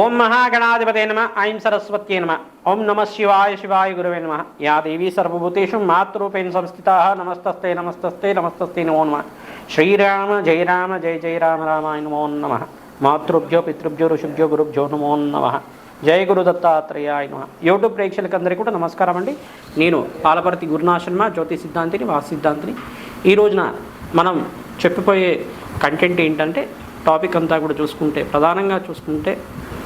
ఓం మహాగణాధిపతే నమ ఐం సరస్వత్యే నమ ఓం నమ శివాయ శివాయ గురువే నమ. యా దేవీ సర్వభూతేషు మాతృపేణ సంస్థిత నమస్తస్తే నమస్తస్తే నమస్తస్తే నమో నమ. శ్రీరామ జయ రామ జయ జయ రామ రామాయ నమో నమ. మాతృభ్యో పితృభ్యో ఋషుభ్యో గురుభ్యో నమో నమ. జయ గురు దత్తాత్రేయాయ నమ. యూట్యూబ్ ప్రేక్షకులందరికీ కూడా నమస్కారం అండి. నేను పాలపర్తి గురునాశన్మ జ్యోతి సిద్ధాంతిని వాసు సిద్ధాంతిని. ఈ రోజున మనం చెప్పిపోయే కంటెంట్ ఏంటంటే టాపిక్ అంతా కూడా చూసుకుంటే ప్రధానంగా చూసుకుంటే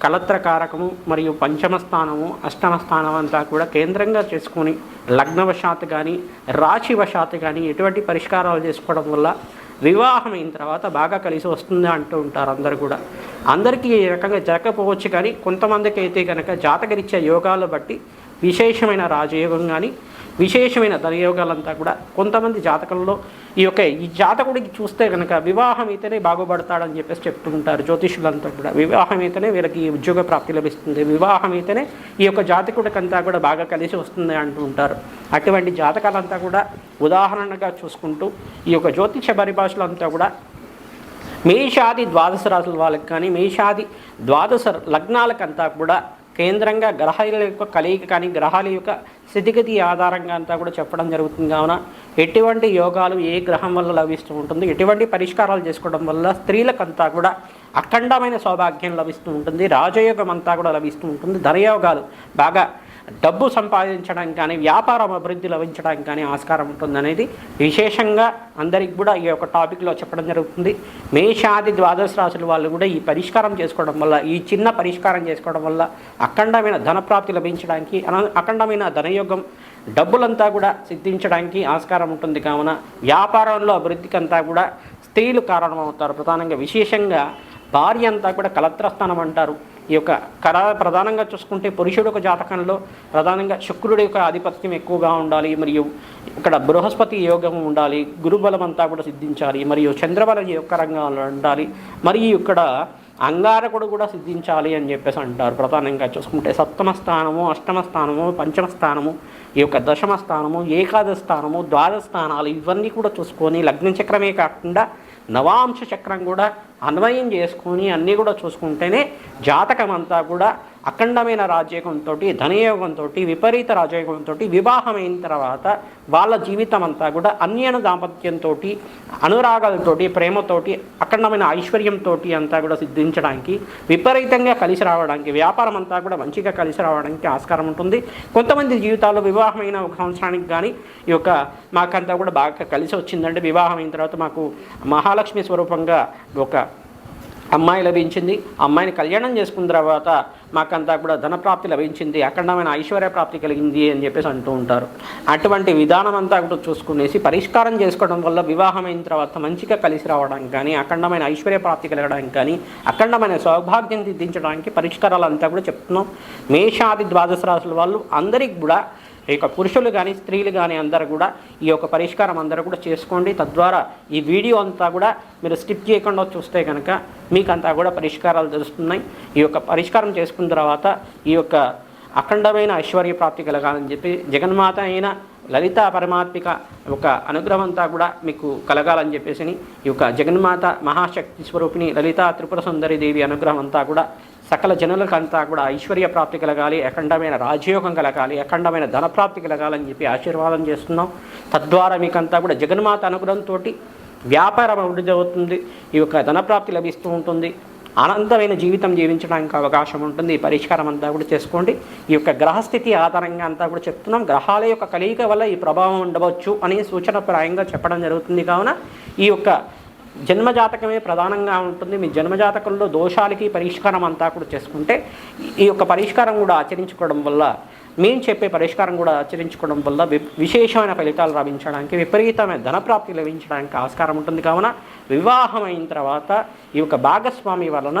కలత్రకారకము మరియు పంచమ స్థానము అష్టమ స్థానం అంతా కూడా కేంద్రంగా చేసుకొని లగ్నవశాత్తు కానీ రాశివశాత్తు కానీ ఎటువంటి పరిష్కారాలు చేసుకోవడం వల్ల వివాహం అయిన తర్వాత బాగా కలిసి వస్తుంది అంటూ ఉంటారు అందరు కూడా. అందరికీ ఈ రకంగా జరగకపోవచ్చు కానీ కొంతమందికి అయితే కనుక జాతకరిచ్చే యోగాలు బట్టి విశేషమైన రాజయోగం కానీ విశేషమైన ధనయోగాలంతా కూడా కొంతమంది జాతకంలో ఈ యొక్క ఈ జాతకుడికి చూస్తే కనుక వివాహం అయితేనే బాగుపడతాడని చెప్పేసి చెప్తుంటారు జ్యోతిషులంతా కూడా. వివాహం అయితేనే వీళ్ళకి ఉద్యోగ ప్రాప్తి లభిస్తుంది. వివాహం అయితేనే ఈ యొక్క జాతకుడికంతా కూడా బాగా కలిసి వస్తుంది అంటూ ఉంటారు. అటువంటి జాతకాలంతా కూడా ఉదాహరణగా చూసుకుంటూ ఈ యొక్క జ్యోతిష పరిభాషలో అంతా కూడా మేషాది ద్వాదశ రాశుల వాళ్ళకి కానీ మేషాది ద్వాదశ లగ్నాలకంతా కూడా కేంద్రంగా గ్రహాల యొక్క కలయిక కానీ గ్రహాల యొక్క స్థితిగతి ఆధారంగా అంతా కూడా చెప్పడం జరుగుతుంది. కావున ఎటువంటి యోగాలు ఏ గ్రహం వల్ల లభిస్తూ ఉంటుంది ఎటువంటి పరిష్కారాలు చేసుకోవడం వల్ల స్త్రీలకంతా కూడా అఖండమైన సౌభాగ్యం లభిస్తూ ఉంటుంది రాజయోగం అంతా కూడా లభిస్తూ ఉంటుంది ధనయోగాలు బాగా డబ్బు సంపాదించడానికి కానీ వ్యాపారం అభివృద్ధి లభించడానికి కానీ ఆస్కారం ఉంటుంది అనేది విశేషంగా అందరికి కూడా ఈ యొక్క టాపిక్లో చెప్పడం జరుగుతుంది. మేషాది ద్వాదశ రాశుల వాళ్ళు కూడా ఈ పరిష్కారం చేసుకోవడం వల్ల ఈ చిన్న పరిష్కారం చేసుకోవడం వల్ల అఖండమైన ధనప్రాప్తి లభించడానికి అఖండమైన ధనయోగం డబ్బులంతా కూడా సిద్ధించడానికి ఆస్కారం ఉంటుంది. కావున వ్యాపారంలో అభివృద్ధికి అంతా కూడా స్త్రీలు కారణమవుతారు. ప్రధానంగా విశేషంగా భార్య అంతా కూడా కలత్రస్థానం అంటారు. ఈ యొక్క కర ప్రధానంగా చూసుకుంటే పురుషుడు ఒక జాతకంలో ప్రధానంగా శుక్రుడి యొక్క ఆధిపత్యం ఎక్కువగా ఉండాలి మరియు ఇక్కడ బృహస్పతి యోగం ఉండాలి గురుబలం అంతా కూడా సిద్ధించాలి మరియు చంద్రబలం యొక్క రంగాలు ఉండాలి మరియు ఇక్కడ అంగారకుడు కూడా సిద్ధించాలి అని చెప్పేసి అంటారు. ప్రధానంగా చూసుకుంటే సప్తమ స్థానము అష్టమ స్థానము పంచమ స్థానము ఈ యొక్క దశమ స్థానము ఏకాదశ స్థానము ద్వాదశ స్థానాలు ఇవన్నీ కూడా చూసుకొని లగ్న చక్రమే కాకుండా నవాంశ చక్రం కూడా అన్వయం చేసుకొని అన్నీ కూడా చూసుకుంటేనే జాతకం అంతా కూడా అఖండమైన రాజయోగంతో ధనయోగంతో విపరీత రాజయోగంతో వివాహమైన తర్వాత వాళ్ళ జీవితం అంతా కూడా అన్యన దాంపత్యంతో అనురాగాలతోటి ప్రేమతోటి అఖండమైన ఐశ్వర్యంతో అంతా కూడా సిద్ధించడానికి విపరీతంగా కలిసి రావడానికి వ్యాపారం అంతా కూడా మంచిగా కలిసి రావడానికి ఆస్కారం ఉంటుంది. కొంతమంది జీవితాల్లో వివాహమైన ఒక సంవత్సరానికి కానీ ఈ యొక్క మాకంతా కూడా బాగా కలిసి వచ్చిందంటే వివాహమైన తర్వాత మాకు మహాలక్ష్మి స్వరూపంగా ఒక అమ్మాయి లభించింది. అమ్మాయిని కళ్యాణం చేసుకున్న తర్వాత మాకంతా కూడా ధనప్రాప్తి లభించింది. అఖండమైన ఐశ్వర్య ప్రాప్తి కలిగింది అని చెప్పేసి అంటూ ఉంటారు. అటువంటి విధానం అంతా కూడా చూసుకునేసి పరిష్కారం చేసుకోవడం వల్ల వివాహం అయిన తర్వాత మంచిగా కలిసి రావడానికి కానీ అఖండమైన ఐశ్వర్య ప్రాప్తి కలగడానికి కానీ అఖండమైన సౌభాగ్యం దిద్దించడానికి పరిష్కారాలు అంతా కూడా చెప్తున్నాం. మేషాది ద్వాదశ రాశుల వాళ్ళు అందరికి కూడా ఈ యొక్క పురుషులు కానీ స్త్రీలు కానీ అందరూ కూడా ఈ యొక్క పరిష్కారం అందరూ కూడా చేసుకోండి. తద్వారా ఈ వీడియో అంతా కూడా మీరు స్కిప్ చేయకుండా చూస్తే కనుక మీకు అంతా కూడా పరిష్కారాలు తెలుస్తున్నాయి. ఈ యొక్క పరిష్కారం చేసుకున్న తర్వాత ఈ యొక్క అఖండమైన ఐశ్వర్య ప్రాప్తి కలగాలని చెప్పి జగన్మాత అయిన లలిత పరమాత్మిక ఒక అనుగ్రహం అంతా కూడా మీకు కలగాలని చెప్పేసి ఈ యొక్క జగన్మాత మహాశక్తి స్వరూపిణి లలిత త్రిపుర సుందరి దేవి అనుగ్రహం అంతా కూడా సకల జనులకంతా కూడా ఐశ్వర్య ప్రాప్తి కలగాలి అఖండమైన రాజయోగం కలగాలి అఖండమైన ధనప్రాప్తి కలగాలని చెప్పి ఆశీర్వాదం చేస్తున్నాం. తద్వారా మీకంతా కూడా జగన్మాత అనుగ్రహంతో వ్యాపారం అభివృద్ధి అవుతుంది ఈ యొక్క ధనప్రాప్తి లభిస్తూ ఉంటుంది. అనంతమైన జీవితం జీవించడానికి అవకాశం ఉంటుంది. ఈ పరిష్కారం అంతా కూడా చేసుకోండి. ఈ యొక్క గ్రహస్థితి ఆధారంగా అంతా కూడా చెప్తున్నాం. గ్రహాల యొక్క కలయిక వల్ల ఈ ప్రభావం ఉండవచ్చు అనే సూచన ప్రాయంగా చెప్పడం జరుగుతుంది. కావున ఈ యొక్క జన్మజాతకమే ప్రధానంగా ఉంటుంది. మీ జన్మజాతకంలో దోషాలకి పరిష్కారం అంతా కూడా చేసుకుంటే ఈ యొక్క పరిష్కారం కూడా ఆచరించుకోవడం వల్ల మేము చెప్పే పరిష్కారం కూడా ఆచరించుకోవడం వల్ల విశేషమైన ఫలితాలు లభించడానికి విపరీతమైన ధనప్రాప్తి లభించడానికి ఆస్కారం ఉంటుంది. కావున వివాహం అయిన తర్వాత ఈ యొక్క భాగస్వామి వలన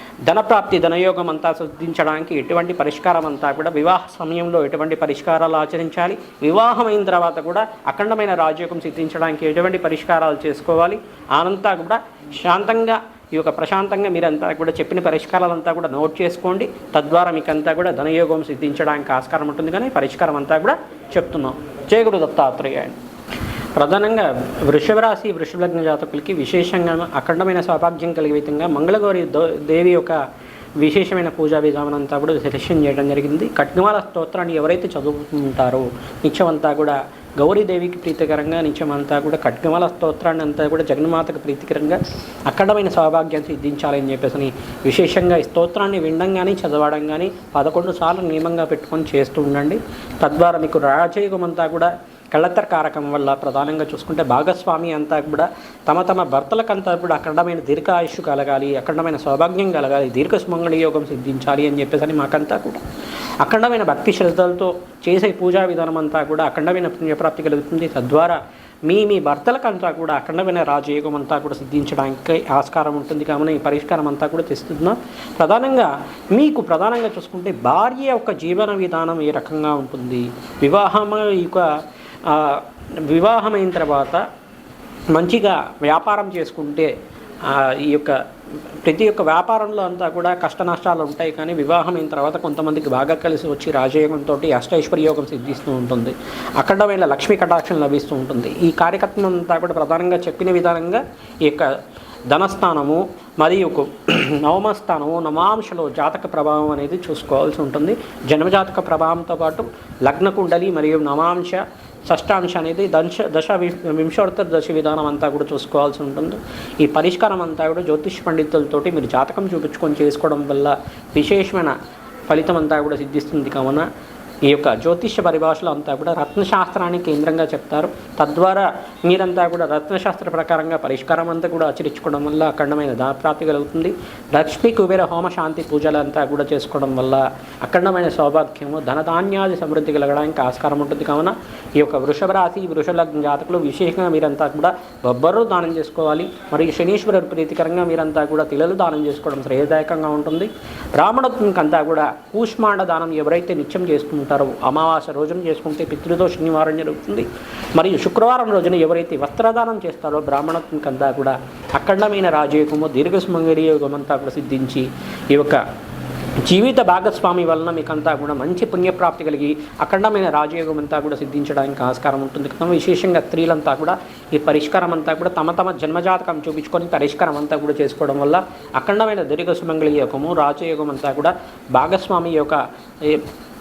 ధనప్రాప్తి ధనయోగం అంతా సిద్ధించడానికి ఎటువంటి పరిష్కారం అంతా కూడా వివాహ సమయంలో ఎటువంటి పరిష్కారాలు ఆచరించాలి వివాహమైన తర్వాత కూడా అఖండమైన రాజయోగం సిద్ధించడానికి ఎటువంటి పరిష్కారాలు చేసుకోవాలి అనంతా కూడా శాంతంగా ఈ యొక్క ప్రశాంతంగా మీరంతా కూడా చెప్పిన పరిష్కారాలంతా కూడా నోట్ చేసుకోండి. తద్వారా మీకంతా కూడా ధనయోగం సిద్ధించడానికి ఆస్కారం ఉంటుంది. కానీ పరిష్కారం అంతా కూడా చెప్తున్నాం. జయగుడు దత్తాత్రేయ. దత్తాత్రేయాన్ని ప్రధానంగా వృషభరాశి వృషభలగ్న లగ్న జాతకులకి విశేషంగా అఖండమైన సౌభాగ్యం కలిగే విధంగా మంగళగౌరి దో- దేవి యొక్క విశేషమైన పూజా విధానం అంతా కూడా సెలెక్షన్ చేయడం జరిగింది. కట్నవాల స్తోత్రాన్ని ఎవరైతే చదువుతుంటారో నిత్యమంతా కూడా గౌరీదేవికి ప్రీతికరంగా నిత్యమంతా కూడా కట్నవాల స్తోత్రాన్ని అంతా కూడా జగన్మాతకు ప్రీతికరంగా అఖండమైన సౌభాగ్యం సిద్ధించాలని చెప్పేసి విశేషంగా ఈ స్తోత్రాన్ని వినడం కానీ చదవడం కానీ పదకొండు సార్లు నియమంగా పెట్టుకొని చేస్తూ ఉండండి. తద్వారా మీకు రాజయోగం అంతా కూడా కళ్ళత్తర కారకం వల్ల ప్రధానంగా చూసుకుంటే భాగస్వామి అంతా కూడా తమ తమ భర్తలకంతా కూడా అఖండమైన దీర్ఘ ఆయుష్ కలగాలి అఖండమైన సౌభాగ్యం కలగాలి దీర్ఘ సుమంగళి యోగం సిద్ధించాలి అని చెప్పేసి అని మాకంతా కూడా అఖండమైన భక్తి శ్రద్ధలతో చేసే పూజా విధానం అంతా కూడా అఖండమైన పుణ్యప్రాప్తి కలుగుతుంది. తద్వారా మీ మీ భర్తలకంతా కూడా అఖండమైన రాజయోగం అంతా కూడా సిద్ధించడానికి ఆస్కారం ఉంటుంది. కావున ఈ పరిష్కారం అంతా కూడా తెస్తున్నాం. ప్రధానంగా మీకు ప్రధానంగా చూసుకుంటే భార్య యొక్క జీవన విధానం ఏ రకంగా ఉంటుంది? వివాహం యొక్క వివాహమైన తర్వాత మంచిగా వ్యాపారం చేసుకుంటే ఈ యొక్క ప్రతి ఒక్క వ్యాపారంలో అంతా కూడా కష్ట నష్టాలు ఉంటాయి కానీ వివాహం అయిన తర్వాత కొంతమందికి బాగా కలిసి వచ్చి రాజయోగంతో అష్టైశ్వర్యోగం సిద్ధిస్తూ ఉంటుంది. అఖండమైన లక్ష్మీ కటాక్షం లభిస్తూ ఉంటుంది. ఈ కార్యకర్తం అంతా కూడా ప్రధానంగా చెప్పిన విధానంగా ఈ యొక్క ధనస్థానము మరియు ఒక నవమ నవాంశలో జాతక ప్రభావం అనేది చూసుకోవాల్సి ఉంటుంది. జన్మజాతక ప్రభావంతో పాటు లగ్న కుండలి మరియు నవాంశ షష్టాంశ అనేది దశ దశ వింశోత్తర దశ విధానం అంతా కూడా చూసుకోవాల్సి ఉంటుంది. ఈ పరిష్కారం అంతా కూడా జ్యోతిష్ పండితులతోటి మీరు జాతకం చూపించుకొని చేసుకోవడం వల్ల విశేషమైన ఫలితం అంతా కూడా సిద్ధిస్తుంది కావున ఈ యొక్క జ్యోతిష్య పరిభాషలో అంతా కూడా రత్నశాస్త్రాన్ని కేంద్రంగా చెప్తారు. తద్వారా మీరంతా కూడా రత్నశాస్త్ర ప్రకారంగా పరిష్కారం అంతా కూడా ఆచరించుకోవడం వల్ల అఖండమైన దాప్రాప్తి కలుగుతుంది. లక్ష్మీ కుబేర హోమ శాంతి పూజలు అంతా కూడా చేసుకోవడం వల్ల అఖండమైన సౌభాగ్యము ధనధాన్యాది సమృద్ధి కలగడానికి ఆస్కారం ఉంటుంది. కావున ఈ యొక్క వృషభ రాశి వృషభ జాతకులు విశేషంగా మీరంతా కూడా బొబ్బరు దానం చేసుకోవాలి. మరియు శనీశ్వరుడు ప్రీతికరంగా మీరంతా కూడా తిలలు దానం చేసుకోవడం శ్రేయదాయకంగా ఉంటుంది. బ్రాహ్మణత్వంకంతా కూడా కూష్మాండ దానం ఎవరైతే నిత్యం చేసుకుంటారో అమావాస్య రోజున చేసుకుంటే పితృదోష నివారణ జరుగుతుంది. మరియు శుక్రవారం రోజున ఎవరైతే వస్త్రదానం చేస్తారో బ్రాహ్మణత్వం కంతా కూడా అఖండమైన రాజయోగము దీర్ఘసుమంగళి యోగం అంతా కూడా సిద్ధించి ఈ యొక్క జీవిత భాగస్వామి వలన మీకంతా కూడా మంచి పుణ్యప్రాప్తి కలిగి అఖండమైన రాజయోగం అంతా కూడా సిద్ధించడానికి ఆస్కారం ఉంటుంది. కదా విశేషంగా స్త్రీలంతా కూడా ఈ పరిష్కారం అంతా కూడా తమ తమ జన్మజాతకం చూపించుకొని పరిష్కారం అంతా కూడా చేసుకోవడం వల్ల అఖండమైన దీర్ఘ సుమంగళి యోగము రాజయోగం అంతా కూడా భాగస్వామి యొక్క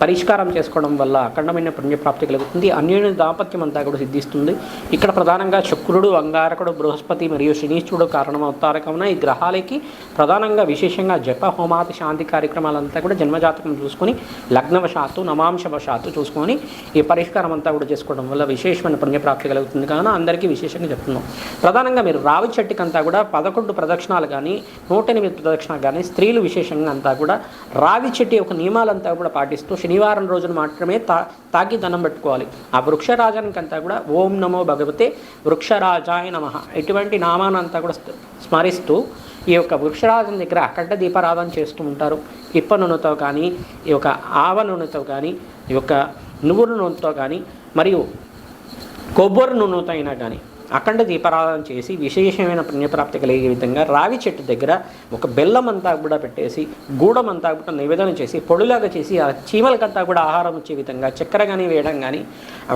పరిష్కారం చేసుకోవడం వల్ల అఖండమైన పుణ్యప్రాప్తి కలుగుతుంది. అన్యోన్య దాంపత్యం అంతా కూడా సిద్ధిస్తుంది. ఇక్కడ ప్రధానంగా శుక్రుడు అంగారకుడు బృహస్పతి మరియు శనీశ్వరుడు కారణమవుతారు కావున ఈ గ్రహాలకి ప్రధానంగా విశేషంగా జప హోమాది శాంతి కార్యక్రమాలంతా కూడా జన్మజాతకం చూసుకొని లగ్నవశాత్తు నమాంశవశాత్తు చూసుకొని ఈ పరిష్కారం అంతా కూడా చేసుకోవడం వల్ల విశేషమైన పుణ్యప్రాప్తి కలుగుతుంది. కావున అందరికీ విశేషంగా చెప్తున్నాం. ప్రధానంగా మీరు రావి చెట్టుకంతా కూడా పదకొండు ప్రదక్షిణాలు కానీ నూట ఎనిమిది ప్రదక్షిణాలు కానీ స్త్రీలు విశేషంగా అంతా కూడా రావి చెట్టు యొక్క నియమాలంతా కూడా పాటిస్తూ శనివారం రోజున మాత్రమే తా తాకి దండం పెట్టుకోవాలి. ఆ వృక్షరాజానికంతా కూడా ఓం నమో భగవతే వృక్షరాజాయ నమ. ఇటువంటి నామానంతా కూడా స్మరిస్తూ ఈ యొక్క వృక్షరాజం దగ్గర అఖండ దీపారాధన చేస్తూ ఉంటారు. ఇప్ప నూనెతో కానీ ఈ యొక్క ఆవ నూనెతో కానీ ఈ యొక్క నువ్వుల నూనెతో కానీ మరియు కొబ్బరి నూనెతో అయినా కానీ అఖండ దీపారాధన చేసి విశేషమైన పుణ్యప్రాప్తి కలిగే విధంగా రావి చెట్టు దగ్గర ఒక బెల్లం అంతా కూడా పెట్టేసి గూడం అంతా కూడా నివేదన చేసి పొడిలాగా చేసి ఆ చీమలకంతా కూడా ఆహారం వచ్చే విధంగా చక్కెర కానీ వేయడం కానీ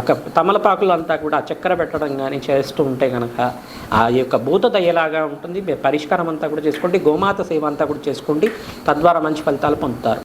ఒక తమలపాకులు అంతా కూడా చక్కెర పెట్టడం కానీ చేస్తూ ఉంటే కనుక ఆ యొక్క భూత దయ్యలాగా ఉంటుంది. పరిష్కారం అంతా కూడా చేసుకోండి. గోమాత సేవ అంతా కూడా చేసుకోండి. తద్వారా మంచి ఫలితాలు పొందుతారు.